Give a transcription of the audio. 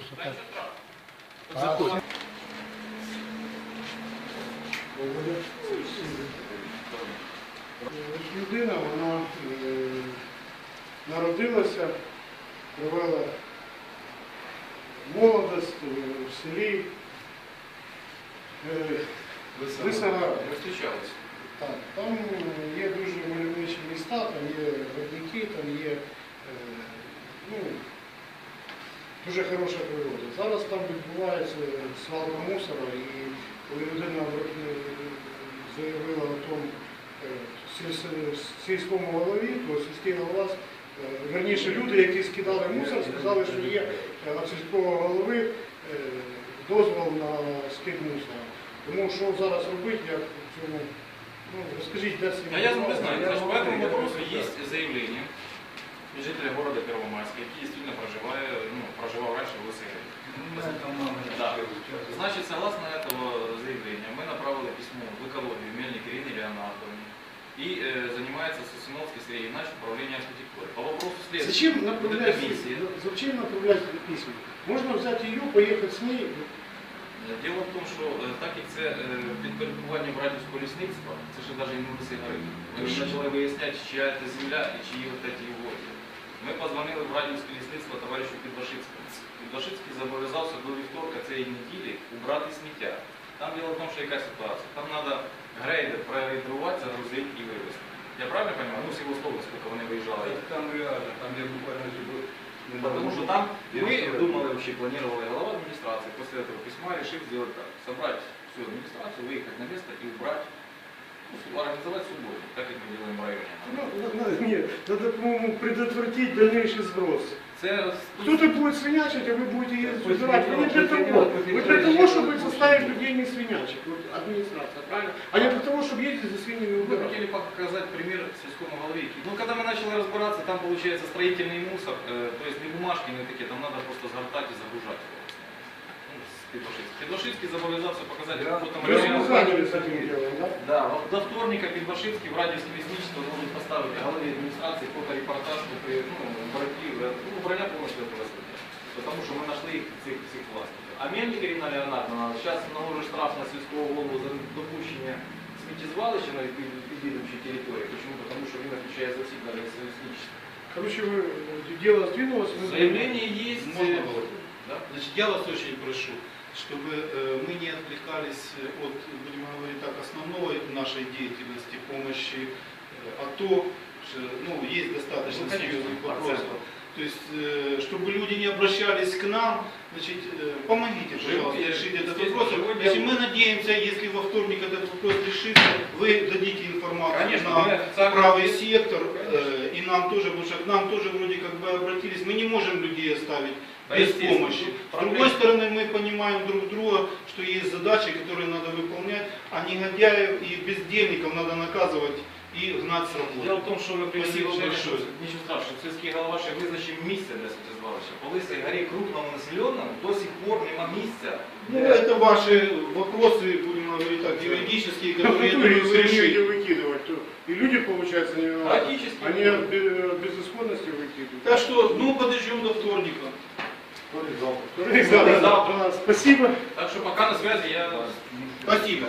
что так. Заходь. Людина, вона е, народилася, провела молодость е, в селі е, Висоград. Так, там є дуже мальовничі міста, там є родники, там є дуже хороша природа. Зараз там відбувається свалка мусора, і коли людина е, заявила тому е, сільському голові, то сільський голова, е, верніше люди, які скидали мусор, сказали, що є е, сільського голови дозвол на скид мусора. Тому що зараз робити, як в цьому, ну, розкажіть, де це А я не знаю, значит, по этому вопросу есть заявление жителя города Первомайска, согласно этого заявления, мы направили письмо в экологию Мельник Ирине Леонардовне и э, занимается Сосиновский Сергей Геннадьевич управление архитектуры. По вопросу следствия. Зачем вот эта направлять, комиссия. зачем направлять письма? Можно взять ее, поехать с ней. Дело в тому, що е, так як це е, підпорядкування братівського лісництва, це ще навіть не лиси гори. Ми вже почали виясняти, чия це земля і чиї от ці угоди. Ми позвонили в Братівське лісництво товаришу Підвашицькому. Підвашицький зобов'язався до вівторка цієї неділі убрати сміття. Там діло в тому, що яка ситуація. Там треба грейдер проорієнтувати, загрузити і вивезти. Я правильно розумію? Ну, всього слова, скільки вони виїжджали. Там реально, там я буквально живу. Потому что там мы думали вообще, планировала глава администрации, после этого письма решив сделать так, собрать всю администрацию, выехать на место и убрать, ну, организовать субботу, как мы делаем в районе. Ну, надо, нет, надо, по-моему, предотвратить дальнейший сброс. Це Кто-то будет свинячить, а вы будете ездить убирать. Вы не для того. Вы для того, чтобы заставить людей не свинячить. Вот администрация, правильно? А не для того, чтобы ездить за свиньями мы убирать. хотели показать пример сельскому голове. Ну, когда мы начали разбираться, там получается строительный мусор, э, то есть не бумажки, не такие, там надо просто загортать и загружать его. Ну, с Підвашицький. Підвашицький зобов'язався показати, Да. що там Вы реально заняли с этим делом, да? Да, вот до вторника Підвашицький в радіусі лісничества можуть поставити голові адміністрації фоторепортаж, ну, ну, братів, ну, броня повністю відповідає. Тому що ми знайшли їх цих всіх власників. А Мельник Ірина Леонардовна зараз наложить штраф на сільського голову за допущення сміттєзвалища на відвідувачій території. Чому? Тому що він відповідає за всі навіть за лісничество. Короче, вы, дело сдвинулось. вы- Заявление есть. Можно э, было? Да? Значит, я вас очень прошу, чтобы э, мы не отвлекались от, будем говорить так, основной нашей деятельности, помощи э, АТО, ну, есть достаточно Ну, серьезных вопросов. То есть, э, чтобы люди не обращались к нам, значит, э, помогите, пожалуйста, решить этот вопрос. Значит, диалог. мы надеемся, если во вторник этот вопрос решится, вы дадите информацию Конечно, на официально- правый сектор, э, и нам тоже, потому что к нам тоже вроде как бы обратились, мы не можем людей оставить Да, без помощи. С Проблема- другой стороны, мы понимаем друг друга, что есть задачи, которые надо выполнять, а негодяев и бездельников надо наказывать и гнать с Дело работы. в тому, що ви Спасибо приїхали, большое. нічого страшного, сільський голова ще визначив місце для сміттєзвалища. По Лисій горі крупному населеному до сих пор нема місця. Ну, это ваши вопросы, будем говорить так, юридические, Ну, которые я ну, думаю, вы если негде решите. выкидывать, то и люди, получается, не виноваты. Хаотически. Они от бе- безысходности выкидывают. Так что, ну, подождем до вторника. Да, да, да. Спасибо. Так що поки на зв'язі я Спасибо.